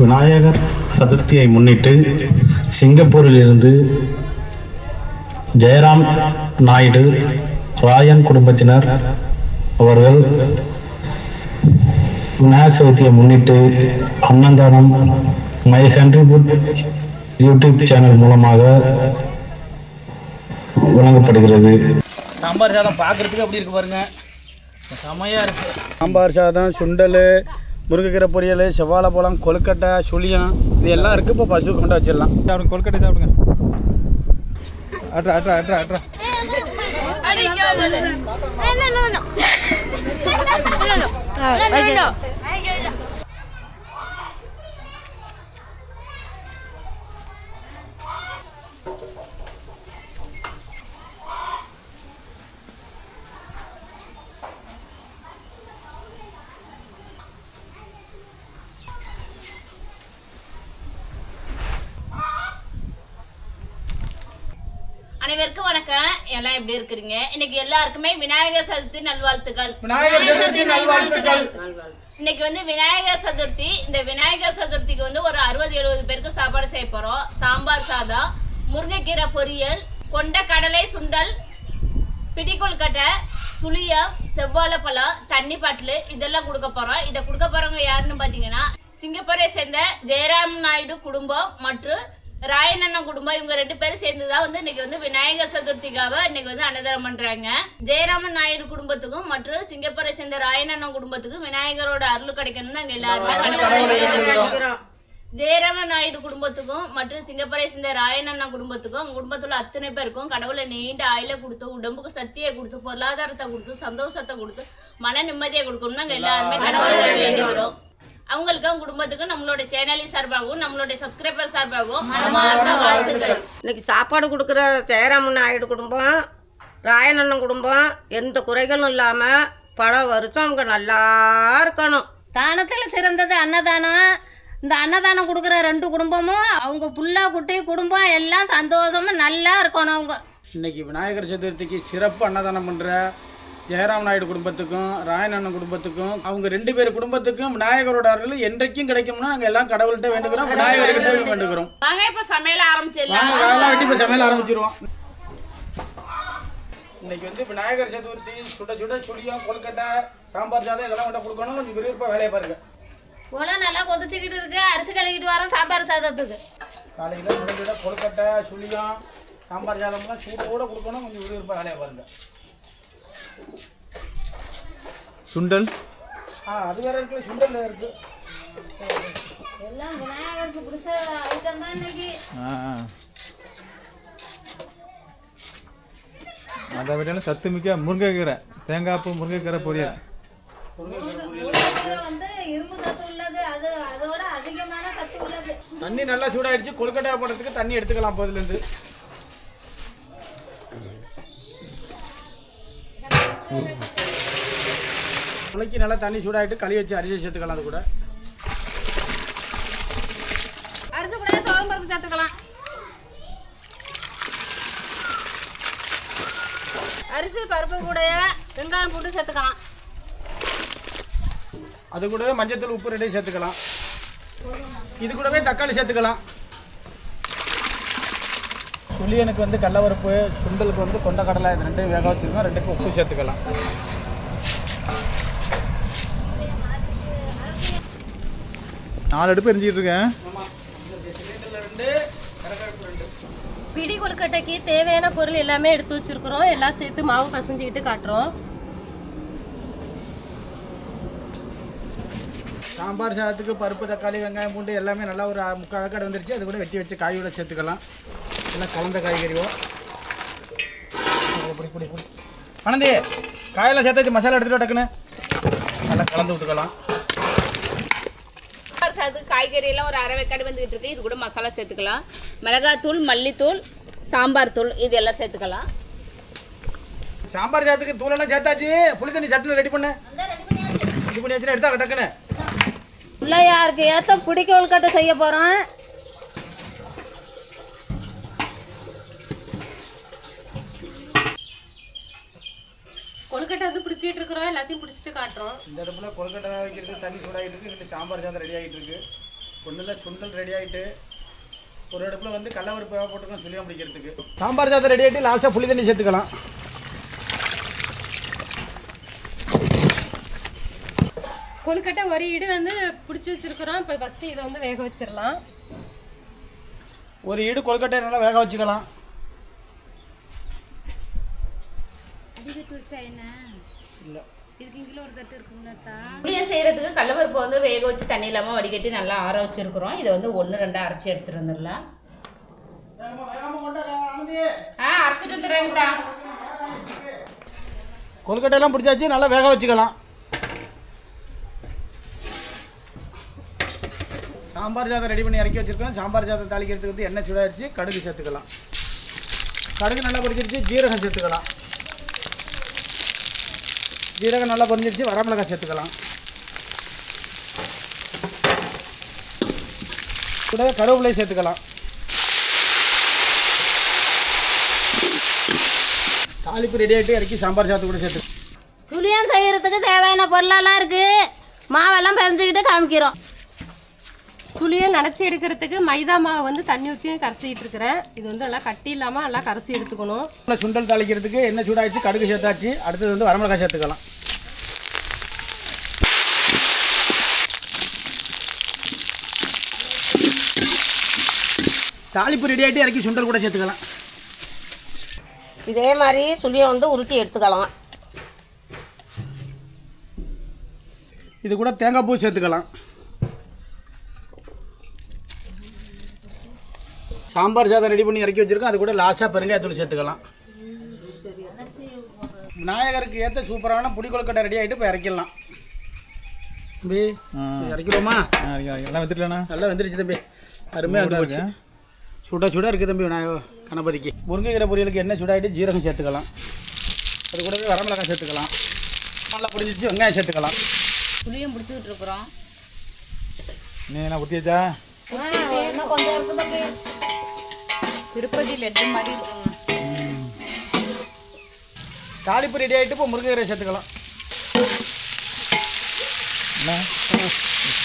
விநாயகர் சதுர்த்தியை முன்னிட்டு சிங்கப்பூரில் இருந்து ஜெயராம் நாயுடு ராயன் குடும்பத்தினர் அவர்கள் விநாயகர் சதுர்த்தியை முன்னிட்டு அன்னதானம் மை ஹண்ட்ரிபுட் யூடியூப் சேனல் மூலமாக வழங்கப்படுகிறது. சாம்பார் சாதம் பார்க்குறதுக்கு அப்படி இருக்கு பாருங்க. செமையாக இருக்கு. சாம்பார் சாதம் சுண்டல் முருங்கைக்கீரை பொரியல் செவ்வாழை பழம் கொழுக்கட்டை சுழியம் இது எல்லாம் இருக்குது இப்போ பசு கொண்டு வச்சிடலாம். சாப்பிடுங்க கொழுக்கட்டை சாப்பிடுங்க. அட்ரா அட்ரா அட்ரா அட்ரா. அனைவருக்கும் வணக்கம். எல்லாம் எப்படி இருக்கிறீங்க? இன்னைக்கு எல்லாருக்குமே விநாயகர் சதுர்த்தி நல்வாழ்த்துக்கள். விநாயகர் சதுர்த்தி நல்வாழ்த்துக்கள். இன்னைக்கு வந்து விநாயகர் சதுர்த்தி இந்த விநாயகர் சதுர்த்திக்கு வந்து ஒரு அறுபது எழுபது பேருக்கு சாப்பாடு செய்ய போறோம். சாம்பார் சாதம் முருங்கைக்கீரை பொரியல் கொண்ட கடலை சுண்டல் பிடிக்கொழுக்கட்டை சுழியம் செவ்வாழைப்பழம் தண்ணி பாட்டில் இதெல்லாம் கொடுக்க போறோம். இதை கொடுக்க போறவங்க யாருன்னு பார்த்தீங்கன்னா சிங்கப்பூரை சேர்ந்த ஜெயராம் நாயுடு குடும்பம் மற்றும் ராயனண்ணன் குடும்பம் இவங்க ரெண்டு பேரும் சேர்ந்து தான் வந்து இன்னைக்கு வந்து விநாயகர் சதுர்த்திக்காக இன்னைக்கு வந்து அன்னதானம் பண்றாங்க. ஜெயராமன் நாயுடு குடும்பத்துக்கும் மற்றும் சிங்கப்பூரை சேர்ந்த ராயனண்ணன் குடும்பத்துக்கும் விநாயகரோட அருள் கிடைக்கணும்னு நாங்க எல்லாருமே. ஜெயராம நாயுடு குடும்பத்துக்கும் மற்றும் சிங்கப்பூரை சேர்ந்த ராயனண்ணா குடும்பத்துக்கும் அவங்க குடும்பத்துல அத்தனை பேருக்கும் கடவுளை நீண்ட ஆயில கொடுத்து உடம்புக்கு சக்தியை கொடுத்து பொருளாதாரத்தை கொடுத்து சந்தோஷத்தை கொடுத்து மன நிம்மதியை கொடுக்கணும்னு நாங்க எல்லாருமே கடவுளை வேண்டிக்கிறோம். அவங்களுக்கு அவங்க குடும்பத்துக்கும் நம்மளோட சேனலின் சார்பாகவும் நம்மளோட சப்ஸ்கிரைபர் சார்பாகவும் மனமார்ந்த வாழ்த்துக்கள். இன்னைக்கு சாப்பாடு கொடுக்குற ஜெயராமன் நாயுடு குடும்பம் ராயனண்ணன் குடும்பம் எந்த குறைகளும் இல்லாமல் பல வருஷம் அவங்க நல்லா இருக்கணும். தானத்தில் சிறந்தது அன்னதானம் இந்த அன்னதானம் கொடுக்குற ரெண்டு குடும்பமும் அவங்க புள்ள குட்டி குடும்பம் எல்லாம் சந்தோஷமா நல்லா இருக்கணும் அவங்க. இன்னைக்கு விநாயகர் சதுர்த்திக்கு சிறப்பு அன்னதானம் பண்ணுற ஜெயராம் நாயுடு குடும்பத்துக்கும் ராயனண்ணன் குடும்பத்துக்கும் அவங்க ரெண்டு பேர் குடும்பத்துக்கும் விநாயகரோட அருள் என்றைக்கும் கிடைக்கும்னா நாங்கள் எல்லாம் கடவுள்கிட்ட வேண்டுகிறோம் விநாயகர்கிட்ட வேண்டுகிறோம். வாங்க இப்ப சமையல் ஆரம்பிச்சிடலாம். வாங்க வேலை வெட்டி இப்போ சமையல் ஆரம்பிச்சிருவோம். இன்னைக்கு வந்து விநாயகர் சதுர்த்தி சுட சுட சுழியம் கொழுக்கட்டை சாம்பார் சாதம் இதெல்லாம் கொண்டு கொடுக்கணும் கொஞ்சம் விருப்பம் வேலையை பாருங்க. உலம் நல்லா கொதிச்சுக்கிட்டு இருக்கு. அரிசி கழுவிட்டு வரோம் சாம்பார் சாதத்துக்கு. காலையில் சுட சுட கொழுக்கட்டை சுழியம் சாம்பார் சாதம்லாம் சூடோட கொடுக்கணும் கொஞ்சம் விறுவிறுப்பாக வேலையை பாருங்க. சுண்டல்? ஆ அது வேற இருக்கு சுண்டல் இருக்கு. எல்லாம் விநாயகருக்கு பிடிச்ச ஐட்டம் தான் இன்னைக்கு. ஆ. அதை விட சத்து மிக்க முருங்கைக்கீரை. தேங்காய் பூ முருங்கைக்கீரை பொரியல். முருங்கைக்கீரை வந்து இரும்பு சத்து உள்ளது. அது அதோட அதிகமான சத்து உள்ளது. தண்ணி நல்லா சூடாயிடுச்சு. கொழுக்கட்டை போடுறதுக்கு தண்ணி எடுத்துக்கலாம் போதுலேருந்து. முளைக்கு நல்லா தண்ணி சூடாயிட்டு களி வச்சு அரிசி சேர்த்துக்கலாம் அது கூட. அரிசி கூட தோரம் பருப்பு சேர்த்துக்கலாம். அரிசி பருப்பு கூட வெங்காயம் போட்டு சேர்த்துக்கலாம். அது கூடவே மஞ்சத்தூள் உப்பு ரெண்டையும் சேர்த்துக்கலாம். இது கூடவே தக்காளி சேர்த்துக்கலாம். சுளியனுக்கு வந்து கடலப்பருப்பு சுண்டலுக்கு வந்து கொண்ட கடலை இது ரெண்டையும் வேக வச்சிருக்கோம் ரெண்டுக்கும் உப்பு சேர்த்துக்கலாம். நாலு அடுப்பு எரிஞ்சிட்டு இருக்கேன். பிடி கொழுக்கட்டைக்கு தேவையான பொருள் எல்லாமே எடுத்து வச்சிருக்கிறோம். எல்லாம் சேர்த்து மாவு பசஞ்சுக்கிட்டு காட்டுறோம். சாம்பார் சாதத்துக்கு பருப்பு தக்காளி வெங்காயம் பூண்டு எல்லாமே நல்லா ஒரு முக்கால் வேக்காடு வந்துருச்சு. அது கூட வெட்டி வச்சு காயோட சேர்த்துக்கலாம். எல்லாம் கலந்த காய்கறியோ. இப்படி இப்படி இப்படி ஆனந்தி காயெல்லாம் சேர்த்து மசாலா எடுத்துட்டு வா டக்குன்னு. நல்லா கலந்து விட்டுக்கலாம் சாம்பார் சாதத்துக்கு காய்கறி எல்லாம் ஒரு அரை வெக்காடு வந்துகிட்டு இருக்கு. இது கூட மசாலா சேர்த்துக்கலாம். மிளகாத்தூள் மல்லித்தூள் சாம்பார் தூள் இது எல்லாம் சேர்த்துக்கலாம். சாம்பார் சாதத்துக்கு தூளெல்லாம் சேர்த்தாச்சு. புளி தண்ணி சட்னி ரெடி பண்ணு. ரெடி பண்ணி வச்சுட்டு எடுத்தா டக்குன்னு. பிள்ளையாருக்கு ஏற்ற பிடிக்க கொழுக்கட்டை செய்ய போகிறோம் கொழுக்கட்டை வந்து பிடிச்சிட்டு இருக்கிறோம் எல்லாத்தையும் பிடிச்சிட்டு காட்டுறோம். இந்த இடத்துல கொல்கட்டை வைக்கிறது தண்ணி சூடாகிட்டு இருக்கு இந்த சாம்பார் சாதம் ரெடி ஆகிட்டு இருக்கு ஒன்றில் சுண்டல் ரெடி ஆகிட்டு ஒரு அடுப்பில் வந்து கடலப்பருப்பு போட்டுக்கலாம் சுழியம் பிடிக்கிறதுக்கு சாம்பார் சாதம் ரெடி ஆகிட்டு லாஸ்ட்டாக புளி தண்ணி சேர்த்துக்கலாம். கொழுக்கட்டை ஒரு இடு வந்து பிடிச்சி வச்சிருக்கிறோம். இப்போ ஃபஸ்ட்டு இதை வந்து வேக வச்சிடலாம். ஒரு ஈடு கொழுக்கட்டை நல்லா வேக வச்சுக்கலாம். இல்லை. புளியம் செய்கிறதுக்கு கடலப்பருப்பு வந்து வேக வச்சு தண்ணி இல்லாமல் வடிகட்டி நல்லா ஆற வச்சுருக்குறோம். இதை வந்து ஒன்று ரெண்டாக அரைச்சி எடுத்துகிட்டு வந்துடலாம். ஆ அரைச்சிட்டு வந்துடுறேங்கடா கொழுக்கட்டையெல்லாம் பிடிச்சாச்சு நல்லா வேக வச்சுக்கலாம். சாம்பார் சாதம் ரெடி பண்ணி இறக்கி வச்சுருக்கோம். சாம்பார் சாதம் தாளிக்கிறதுக்கு வந்து எண்ணெய் சூடாயிருச்சு கடுகு சேர்த்துக்கலாம். கடுகு நல்லா பொரிஞ்சிருச்சு. ஜீரகம் சேர்த்துக்கலாம். ஜீரகம் நல்லா பொறிஞ்சிருச்சு வரமிளகாய் சேர்த்துக்கலாம். கூட கருவேப்பிலையை சேர்த்துக்கலாம். தாளிப்பு ரெடி ஆகிட்டு இறக்கி சாம்பார் சாத்து கூட சேர்த்து. சுழியம் செய்கிறதுக்கு தேவையான பொருளெல்லாம் இருக்குது மாவெல்லாம் பிசைஞ்சிக்கிட்டு காமிக்கிறோம். சுழியை நனைச்சி எடுக்கிறதுக்கு மைதா மாவு வந்து தண்ணி ஊற்றி கரைச்சிக்கிட்டு இருக்கிறேன். இது வந்து நல்லா கட்டி இல்லாமல் நல்லா கரைச்சி எடுத்துக்கணும். நல்லா சுண்டல் தாளிக்கிறதுக்கு எண்ணெய் சூடாச்சு கடுகு சேர்த்தாச்சு. அடுத்தது வந்து வரமிளகாய் சேர்த்துக்கலாம். தாளிப்பு ரெடி ஆகிட்டு இறக்கி சுண்டல் கூட சேர்த்துக்கலாம். இதே மாதிரி சுழியம் வந்து உருட்டி எடுத்துக்கலாம். இது கூட தேங்காய் பூ சேர்த்துக்கலாம். சாம்பார் சாதம் ரெடி பண்ணி இறக்கி வச்சிருக்கோம். அது கூட லாஸ்ட்டாக பெருங்காயத்தூள் சேர்த்துக்கலாம். விநாயகருக்கு ஏற்ற சூப்பரான புடி கொழுக்கட்டை ரெடி ஆகிட்டு இப்போ இறக்கிடலாம். தம்பி இறக்கிடுவோமா? எல்லாம் வந்துட்டலண்ணா நல்லா வந்துருச்சு தம்பி. அருமையாக வந்து போச்சு சுட சுட இருக்குது தம்பி விநாயக கணபதிக்கு. முருங்கைக்கீரை பொரியலுக்கு எண்ணெய் சூடாகிட்டு ஜீரகம் சேர்த்துக்கலாம். அது கூடவே வரமிளகாய் சேர்த்துக்கலாம். நல்லா பிடிச்சிச்சு வெங்காயம் சேர்த்துக்கலாம். புளியம் பிடிச்சிக்கிட்டு இருக்கிறோம். நீ என்ன ஊற்றியாச்சா திருப்பதி லட்டு மாதிரி இருக்குங்க? தாளிப்பு ரெடி ஆகிட்டு இப்போ முருங்கைக்கீரை சேர்த்துக்கலாம். என்ன?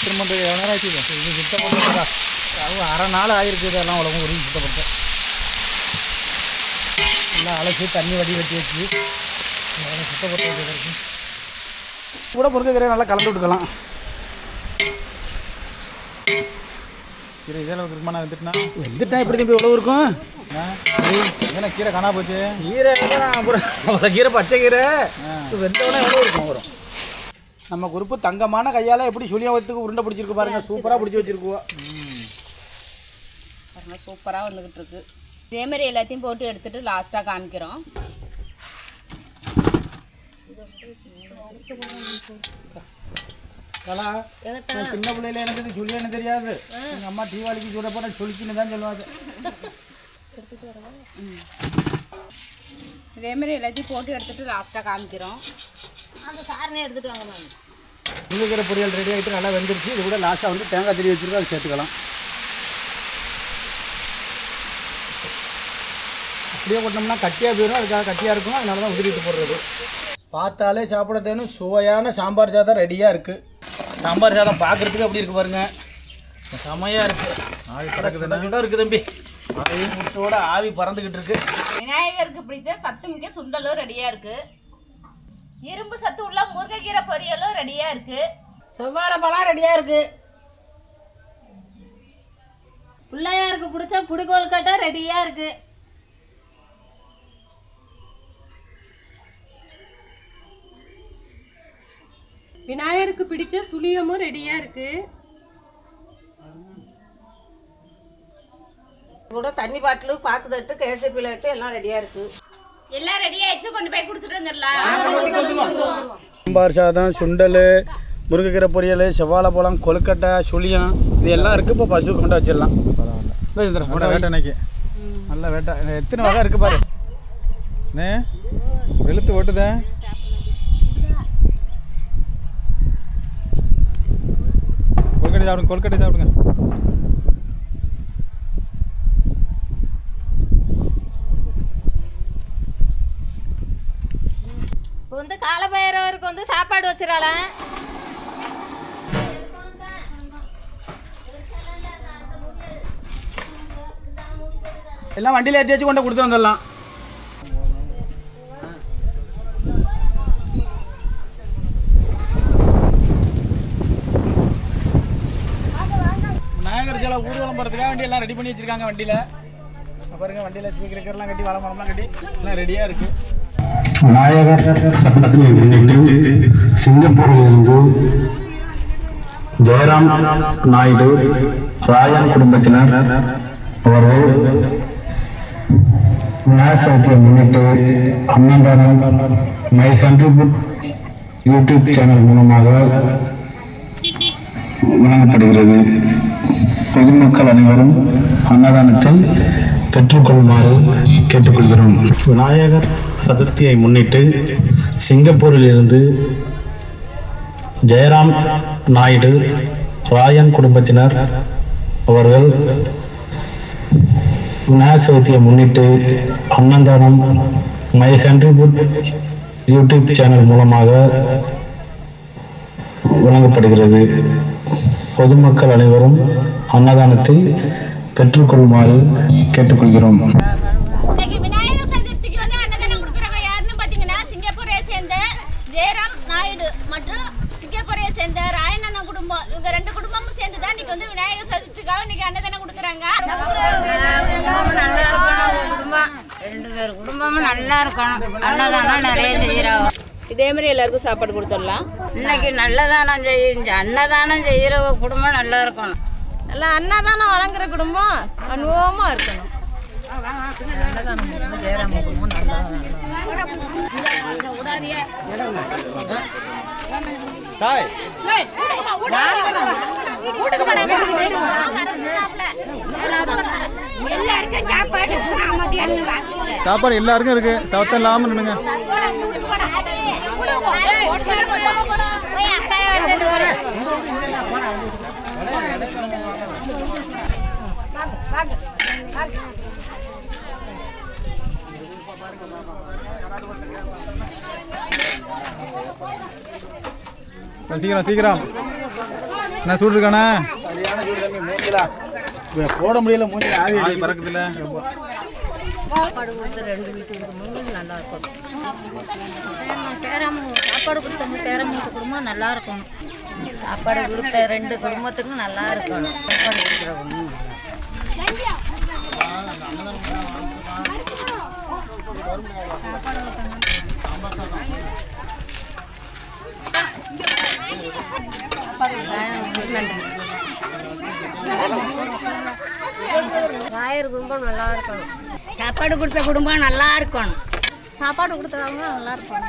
திரும்ப எவ்வளோ நேரம் ஆச்சு இது? இது சுத்தம் பண்ணுறதா அரை நாள் ஆகிருக்கு இதெல்லாம் உலகம் உருவி சுத்தப்படுத்த எல்லாம் அலசி தண்ணி வடி வெட்டி வச்சு சுத்தப்படுத்த வேண்டியதாக கூட முருங்கைக்கீரை நல்லா கலந்து விட்டுக்கலாம் கீரை இதே அளவுக்கு இருக்குமா? வந்துட்டுனா? வெந்துட்டா எப்படி தம்பி இவ்வளோ இருக்கும்? என்ன கீரை காணா போச்சு? கீரை அவ்வளோ கீரை பச்சை கீரை. இது வெந்தவொடனே எவ்வளோ இருக்கும் வரும். நம்ம குரூப்பு தங்கமான கையால் எப்படி சுழியம் வத்துக்கு உருண்டை பிடிச்சிருக்கு பாருங்க. சூப்பராக பிடிச்சி வச்சிருக்குவோம் பாருங்க சூப்பராக வந்துக்கிட்டு இருக்கு. இதே மாதிரி எல்லாத்தையும் போட்டு எடுத்துட்டு லாஸ்ட்டாக காமிக்கிறோம். கலா நான் சின்ன பிள்ளையில எனக்கு இது சுழியன்னு தெரியாது. எங்கள் அம்மா தீபாவளிக்கு சுட போட சுழிக்கின்னு தான் சொல்லுவாங்க. இதே மாதிரி எல்லாத்தையும் போட்டு எடுத்துட்டு லாஸ்ட்டாக காமிக்கிறோம். அந்த சாரனை எடுத்துகிட்டு வாங்க மேம் முருங்கைக்கீரை பொரியல் ரெடி ஆகிட்டு நல்லா வெந்துருச்சு. இது கூட லாஸ்ட்டாக வந்து தேங்காய் திரி வச்சுருக்கோம் அதை சேர்த்துக்கலாம். அப்படியே கொட்டினோம்னா கட்டியாக போயிடும் அதுக்காக கட்டியாக இருக்கும். அதனால தான் உதிரிட்டு போடுறது. பார்த்தாலே சாப்பிட தேனும். சுவையான சாம்பார் சாதம் ரெடியாக இருக்குது சாம்பார் சாதம் பார்க்குறதுக்கு அப்படி இருக்கு பாருங்க. செமையாக இருக்குது ஆவி பறக்குதுன்னா இருக்குது தம்பி. ஆவி முட்டோட ஆவி பறந்துக்கிட்டு இருக்கு. விநாயகருக்கு பிடித்த சத்து மிக்க சுண்டலும் ரெடியாக இருக்கு. இரும்பு சத்து உள்ள முருங்கைக்கீரை பொரியலும் ரெடியாக இருக்கு. செவ்வாழை பழம் ரெடியாக இருக்குது பிள்ளையாருக்கு பிடிச்ச புடி கொழுக்கட்டை ரெடியாக இருக்குது விநாயகருக்கு பிடிச்ச சுழியமும் ரெடியாக இருக்குது கூட தண்ணி பாட்டிலு பாக்கு தட்டு கேசரி பிளேட்டு எல்லாம் ரெடியாக இருக்குது எல்லாம் ரெடி ஆயிடுச்சு கொண்டு போய் கொடுத்துட்டு வந்துடலாம். சாம்பார் சாதம் சுண்டல் முருங்கைக்கீரை பொரியல் செவ்வாழை பழம் கொழுக்கட்டை சுழியம் இது எல்லாம் இருக்குது இப்போ பசு கொண்டு வச்சிடலாம். வேட்டை இன்னைக்கு. நல்ல வேட்டை. எத்தனை வகை இருக்குது பாரு. வெளுத்து ஓட்டுதே. சாப்பிடுங்க கொல்கட்டை சாப்பிடுங்க. இப்போ வந்து காலபைரவருக்கு வந்து சாப்பாடு வச்சிடலாம் எல்லாம் வண்டியில் ஏற்றி வச்சு கொண்டு கொடுத்து வந்துடலாம். விநாயகர் ஊர்வலம் போகிறதுக்காக வண்டி எல்லாம் ரெடி பண்ணி வச்சிருக்காங்க வண்டியில். பாருங்க வண்டியில் ஸ்பீக்கர்லாம் கட்டி வாழை மரம்லாம் கட்டி எல்லாம் ரெடியாக இருக்குது நாயகர் சதுர்த்தியை முன்னிட்டு சிங்கப்பூரில் ஜெயராம் நாயுடு ராயன் குடும்பத்தினர் அவர்கள் விநாயகத்தை முன்னிட்டு அன்னதானம் மை கண்ட்ரிபியூட் யூடியூப் சேனல் மூலமாக வழங்கப்படுகிறது. பொதுமக்கள் அனைவரும் அன்னதானத்தை பெற்றுக்கொள்ளுமாறு கேட்டுக்கொள்கிறோம். விநாயகர் சதுர்த்தியை முன்னிட்டு சிங்கப்பூரில் இருந்து ஜெயராம் நாயுடு ராயன் குடும்பத்தினர் அவர்கள் விநாயகர் சதுர்த்தியை முன்னிட்டு அன்னதானம் மை ஹண்ட்ரிபுட் யூடியூப் சேனல் மூலமாக வழங்கப்படுகிறது. பொதுமக்கள் அனைவரும் அன்னதானத்தை பெற்றுக்கொள்ளுமாறு கேட்டுக்கொள்கிறோம். இன்னைக்கு விநாயகர் சதுர்த்திக்கு வந்து அன்னதானம் கொடுக்குறவங்க யாருன்னு பார்த்தீங்கன்னா சிங்கப்பூரை சேர்ந்த ஜெயராம் நாயுடு மற்றும் சிங்கப்பூரை சேர்ந்த ராயண்ணா குடும்பம். இவங்க ரெண்டு குடும்பமும் சேர்ந்து தான் இன்னைக்கு வந்து விநாயகர் சதுர்த்திக்காக இன்னைக்கு அன்னதானம் கொடுக்குறாங்க. நல்லா இருக்கணும். குடும்பம். ரெண்டு பேர் குடும்பமும் நல்லா இருக்கணும். அன்னதானம் நிறைய செய்கிறோம் இதே மாதிரி எல்லாருக்கும் சாப்பாடு கொடுத்துடலாம். இன்னைக்கு நல்லதானம் செய்ய அன்னதானம் செய்கிற குடும்பம் நல்லா இருக்கணும். நல்லா அன்னதானம் வழங்குற குடும்பம் அனுபவமாக இருக்கணும். சாப்பாடு. எல்லாருக்கும் இருக்கு. சத்தம் இல்லாமல் நின்னுங்க. சீக்கிரம் சீக்கிரம். என்ன சூடு இருக்கானே போட முடியல மூஞ்சில ஆவி. பறக்குதுல சாப்பாடு கொடுத்து ரெண்டு வீட்டு குடும்பமும் நல்லா இருக்கணும். சேரம் சேரம் சாப்பாடு கொடுத்தவங்க சேரம் வீட்டு குடும்பம் நல்லா இருக்கணும். சாப்பாடு கொடுத்த ரெண்டு குடும்பத்துக்கும் நல்லா இருக்கணும். சாப்பாடு கொடுக்குற குடும்பம் குடும்பம் நல்லா இருக்கணும். சாப்பாடு கொடுத்த குடும்பம் நல்லா இருக்கணும். சாப்பாடு கொடுத்தவங்க நல்லா இருக்கணும்.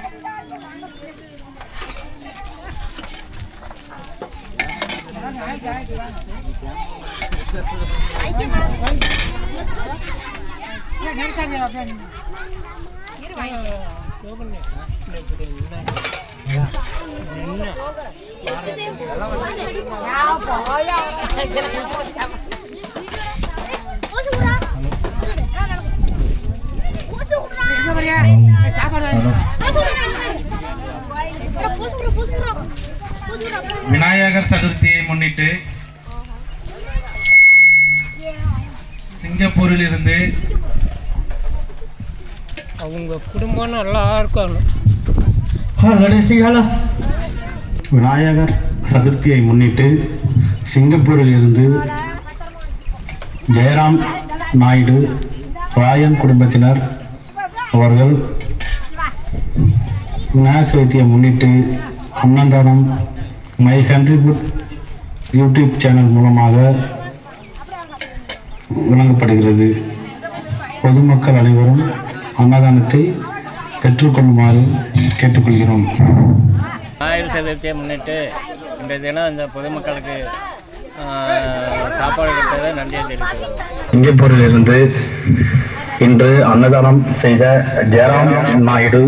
விநாயகர் சதுர்த்தியை முன்னிட்டு சிங்கப்பூரில் இருந்து அவங்க குடும்பம் நல்லா இருக்கணும் விநாயகர் சதுர்த்தியை முன்னிட்டு சிங்கப்பூரில் இருந்து ஜெயராம் நாயுடு ராயன் குடும்பத்தினர் அவர்கள் விநாயகர் சதுர்த்தியை முன்னிட்டு அன்னதானம் மை கண்ட்ரிபியூட் யூடியூப் சேனல் மூலமாக வழங்கப்படுகிறது. பொதுமக்கள் அனைவரும் அன்னதானத்தை பெற்றுக்கொள்ளுமாறு கேட்டுக்கொள்கிறோம். விநாயகர் சதுர்த்தியை முன்னிட்டு இன்றைய தினம் இந்த பொதுமக்களுக்கு சாப்பாடு கொடுத்ததை நன்றியை சிங்கப்பூரில் இருந்து இன்று அன்னதானம் செய்த ஜெயராம் நாயுடு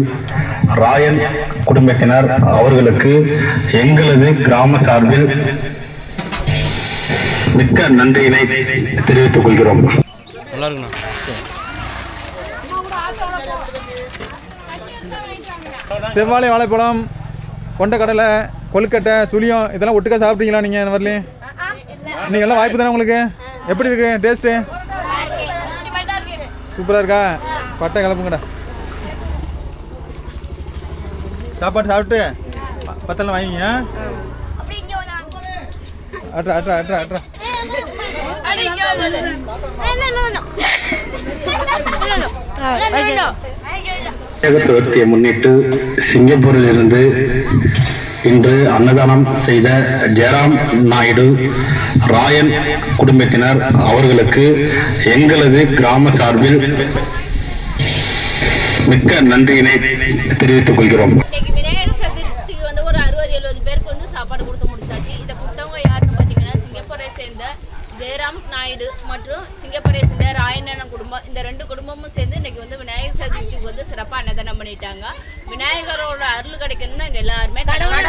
ராயன் குடும்பத்தினர் அவர்களுக்கு எங்களது கிராம சார்பில் மிக்க நன்றியினை தெரிவித்துக் கொள்கிறோம். செவ்வாழை வாழைப்பழம் கொண்டக்கடலை கொழுக்கட்டை சுழியம் இதெல்லாம் ஒட்டுக்கா சாப்பிட்டீங்களா நீங்கள் இந்த வரலையும் இன்னைக்கு எல்லாம் வாய்ப்பு தானே உங்களுக்கு? எப்படி இருக்கு? டேஸ்ட்டு? சூப்பராக இருக்கா? பட்டை கிளப்புங்கடா. சாப்பாடு சாப்பிட்டு பத்தெல்லாம் வாங்கிங்க அட்ரா அட்ரா அட்ரா அட்ரா. சதுர்த்தியை முன்னிட்டு சிங்கப்பூரில் இருந்து இன்று அன்னதானம் செய்த ஜெயராம் நாயுடு ராயன் குடும்பத்தினர் அவர்களுக்கு எங்களது கிராம சார்பில் மிக்க நன்றியினை தெரிவித்துக் கொள்கிறோம். விநாயகர் சதுர்த்திக்கு வந்து ஒரு அறுபது எழுபது பேருக்கு வந்து சாப்பாடு கொடுத்து முடிச்சாச்சு. இதை கொடுத்தவங்க யாருன்னு பார்த்தீங்கன்னா சிங்கப்பூரை சேர்ந்த ஜெயராம் நாயுடு மற்றும் சிங்கப்பூரை சேர்ந்த ராயண்ணன குடும்பம் இந்த ரெண்டு குடும்பமும் சேர்ந்து இன்னைக்கு வந்து விநாயகர் சதுர்த்திக்கு வந்து சிறப்பாக அன்னதானம் பண்ணிட்டாங்க. விநாயகரோட அருள் கிடைக்கணும்னு நாங்கள் எல்லாருமே கடவுளை.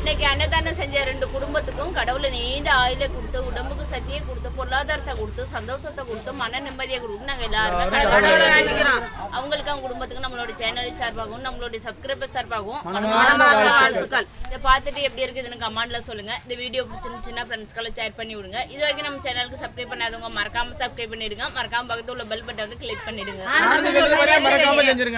இன்னைக்கு அன்னதானம் செஞ்ச ரெண்டு குடும்பத்துக்கும் கடவுளை நீண்ட ஆயுளை கொடுத்து உடம்புக்கு சக்தியை கொடுத்து பொருளாதாரத்தை கொடுத்து சந்தோஷத்தை கொடுத்து மன நிம்மதியை கொடுத்து நாங்கள் எல்லாருமே. அவங்களுக்கு அவங்க குடும்பத்துக்கு நம்மளோட சேனல் சார்பாகவும் நம்மளுடைய சப்ஸ்கிரைபர் சார்பாகவும் இதை பார்த்துட்டு எப்படி இருக்குதுன்னு கமெண்ட்ல சொல்லுங்க. இந்த வீடியோ பிடிச்சிருந்துச்சுன்னா ஃப்ரெண்ட்ஸ்க்கெல்லாம் ஷேர் பண்ணி விடுங்க. இது வரைக்கும் நம்ம சேனலுக்கு சப்ஸ்கிரைப் பண்ணாதவங்க மறக்காம சப்ஸ்கிரைப் பண்ணிடுங்க. மறக்காம பக்கத்துல உள்ள பெல் பட்டன் வந்து கிளிக் பண்ணிடுங்க. மறக்காம செஞ்சிருங்க.